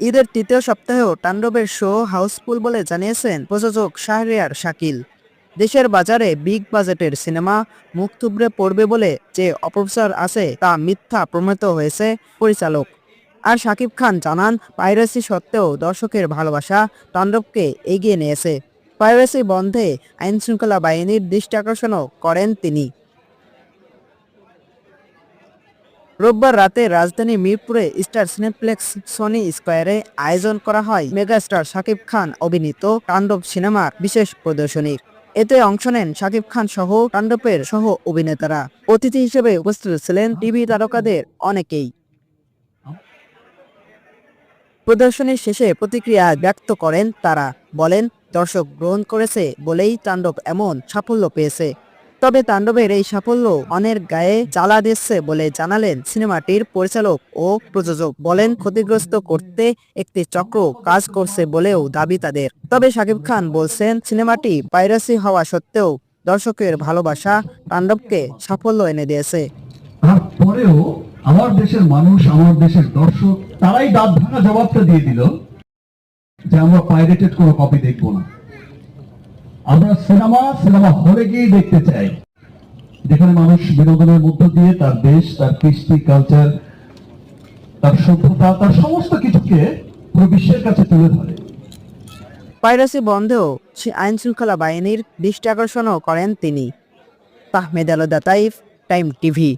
ঈদের তৃতীয় সপ্তাহেও তাণ্ডবের শো হাউসফুল বলে জানিয়েছেন প্রযোজক শাহরিয়ার শাকিল। দেশের বাজারে বিগ বাজেটের সিনেমা মুখ থুবড়ে পড়বে বলে যে অপপ্রচার আছে তা মিথ্যা প্রমাণিত হয়েছে পরিচালক। আর শাকিব খান জানান, পাইরেসি সত্ত্বেও দর্শকের ভালোবাসা তাণ্ডবকে এগিয়ে নিয়েছে। পাইরেসি বন্ধে আইনশৃঙ্খলা বাহিনীর দৃষ্টি আকর্ষণও করেন তিনি। রোববার রাতে রাজধানী মিরপুরে স্টার সিনেপ্লেক্স সনি স্কোয়ারে আয়োজন করা হয়। মেগাস্টার শাকিব খান অভিনীত তাণ্ডব সিনেমার বিশেষ প্রদর্শনীর এতে অংশ নেন শাকিব খান সহ তাণ্ডবের সহ অভিনেতারা। অতিথি হিসেবে উপস্থিত ছিলেন টিভি তারকাদের অনেকেই। প্রদর্শনীর শেষে প্রতিক্রিয়া ব্যক্ত করেন তারা। বলেন, দর্শক গ্রহণ করেছে বলেই তাণ্ডব এমন সাফল্য পেয়েছে। তবে তাণ্ডবের এই সাফল্য অনের গায়ে জ্বালা দিচ্ছে বলে জানালেন সিনেমাটির পরিচালক ও প্রযোজক। বলেন, ক্ষতিগ্রস্ত করতে একটি চক্র কাজ করছে বলেও দাবি তাদের। তবে শাকিব খান বলছেন, সিনেমাটি পাইরাসি হওয়া সত্ত্বেও দর্শকের ভালোবাসা তাণ্ডবকে সাফল্য এনে দিয়েছে। তারপরেও আমার দেশের মানুষ, আমার দেশের দর্শক, তারাই দাঁত ভাঙা জবাবটা দিয়ে দিল যে আমরা পাইরেটেড কোনো কপি দেখব না। আমরা সিনেমা সিনেমা হলে গিয়ে দেখতে চাই। যেখানে মানুষ বিনোদনের মধ্য দিয়ে তার দেশ, তার কৃষ্টি কালচার তার সভ্যতা, তার সমস্ত কিছুকে পুরো বিশ্বের কাছে তুলে ধরে। পাইরাসি বন্ধেও সে আইন শৃঙ্খলা বাহিনীর দৃষ্টি আকর্ষণও করেন তিনি। তাহমেদ আলদা তাইফ, টাইম টিভি।